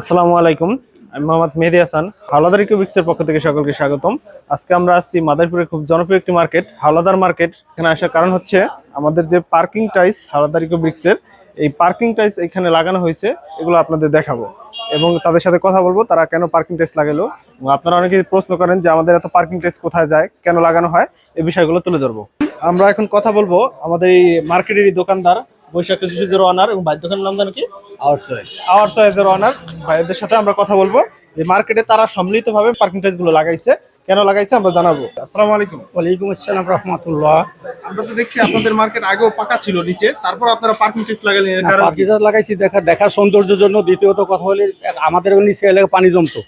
আসসালামু আলাইকুম। আমি মোহাম্মদ মেহেদি হাসান, হাওলাদার ইকোবিক্সের পক্ষ থেকে সকলকে স্বাগতম। আজকে আমরা আসছি মাদারীপুরের খুব জনপ্রিয় একটি মার্কেট হাওলাদার মার্কেট এখানে আসার কারণ হচ্ছে আমাদের যে পার্কিং টাইস হাওলাদার ইকোবিক্সের এই পার্কিং টাইস এখানে লাগানো হয়েছে, এগুলো আপনাদের দেখাবো। এবং তাদের সাথে কথা বলব, তারা কেন পার্কিং টাইস লাগালো। এবং আপনারা অনেকে প্রশ্ন করেন যে আমাদের এত পার্কিং টাইস কোথায় যায়, কেন লাগানো হয় এই বিষয়গুলো তুলে ধরবো। আমরা এখন কথা বলব আমাদের এই মার্কেটের দোকানদার বৈশাখ শিশুজের ওনার এবং বাইর দোকানের নাম জানো কি আওয়ার চয়েস আওয়ার চয়েসের অনার ভাইদের সাথে আমরা কথা বলব যে মার্কেটে তারা সম্মিলিতভাবে পার্কিং টাইসগুলো লাগাইছে কেন লাগাইছে আমরা জানাব আসসালামু আলাইকুম ওয়ালাইকুম আসসালাম রহমতুল্লাহ আমরা তো দেখছি আপনাদের মার্কেট আগেও পাকা ছিল নিচে তারপর আপনারা পার্কিং টাইস লাগালেন এর কারণ কি? পাখিজাত লাগাইছি দেখা দেখার সৌন্দর্যের জন্য দ্বিতীয়ত কথা হলে আমাদের নিচে এলাকায় পানি জমতো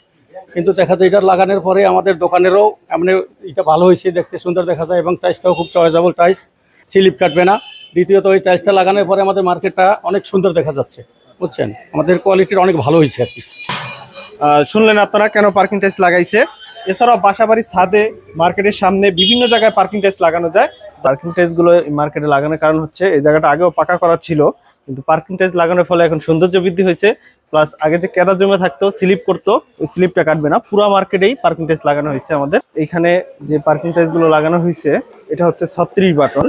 কিন্তু দেখা যায় এটা লাগানোর পরে আমাদের দোকানেরও এমনি এটা ভালো হয়েছে দেখতে সুন্দর দেখা যায় এবং টাইসটাও খুব চয়েজেবল টাইস স্লিপ কাটবে না দ্বিতীয়ত ওই টাইসটা লাগানোর পরে আমাদের মার্কেটটা অনেক সুন্দর দেখা যাচ্ছে, বুঝছেন? আমাদের কোয়ালিটির অনেক ভালো হয়েছে আর কি। শুনলেন আপনারা কেন পার্কিং টাইস লাগাইছে? এছাড়াও বাসাবাড়ির ছাদে, মার্কেটের সামনে বিভিন্ন জায়গায় পার্কিং টাইস লাগানো যায়। পার্কিং টাইসগুলো মার্কেটে লাগানোর কারণ হচ্ছে, এই জায়গাটা আগেও পাকা করা ছিল, কিন্তু পার্কিং টাইস লাগানোর ফলে এখন সৌন্দর্য বৃদ্ধি হয়েছে। প্লাস আগে যে কেদা জমে থাকতো স্লিপ করতো, ওই স্লিপটা কাটবে না। পুরো মার্কেটেই পার্কিং টাইস লাগানো হয়েছে আমাদের। এখানে যে পার্কিং টাইসগুলো লাগানো হয়েছে, এটা হচ্ছে ছত্রিশ বাটন।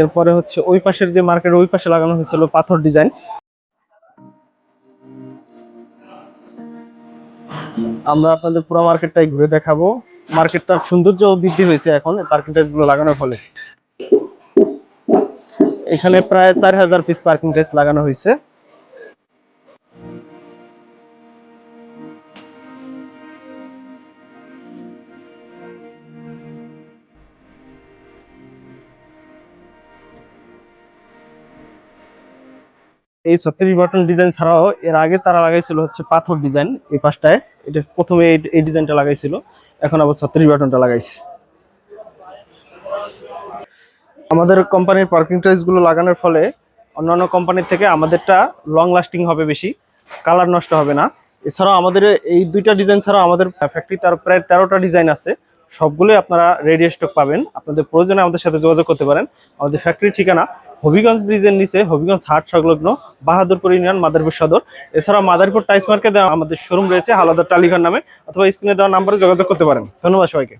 এরপরে হচ্ছে ওই পাশের যে মার্কেট ওই পাশে লাগানো হয়েছিল পাথর ডিজাইন আমরা আপনাদের পুরো মার্কেটটাই ঘুরে দেখাবো। মার্কেটটার সৌন্দর্য বৃদ্ধি হয়েছে এখন পার্কিং টেস্টগুলো লাগানোর ফলে। এখানে প্রায় চার হাজার পিস পার্কিং টেস্ট লাগানো হয়েছে। এই ছত্রিশ বাটন ডিজাইন ছাড়াও এর আগে তারা লাগাইছিল হচ্ছে পাথর ডিজাইন এই পাশটায়। এটা প্রথমে এই- ডিজাইনটা লাগাইছিল। এখন আবার ছত্রিশ বাটনটা লাগাইছে। আমাদের কোম্পানির পার্কিংগুলো লাগানোর ফলে অন্যান্য কোম্পানির থেকে আমাদেরটা লং লাস্টিং হবে বেশি কালার নষ্ট হবে না। এছাড়াও আমাদের এই দুইটা ডিজাইন ছাড়াও আমাদের ফ্যাক্টরি তার প্রায় তেরোটা ডিজাইন আছে। সবগুলোই আপনারা রেডি স্টক পাবেন। আপনাদের প্রয়োজনে আমাদের সাথে যোগাযোগ করতে পারেন। আমাদের ফ্যাক্টরি ঠিকানা হবিগঞ্জ ব্রিজের নিচে, হবিগঞ্জ হাট সংলগ্ন বাহাদুরপুর ইউনিয়ন, মাদারপুর সদর। এছাড়া মাদারপুর টাইস মার্কেটে আমাদের শোরুম রয়েছে, হালাদার টালিঘর নামে, অথবা স্ক্রিনে দেওয়া নাম্বারে যোগাযোগ করতে পারেন। ধন্যবাদ সবাইকে।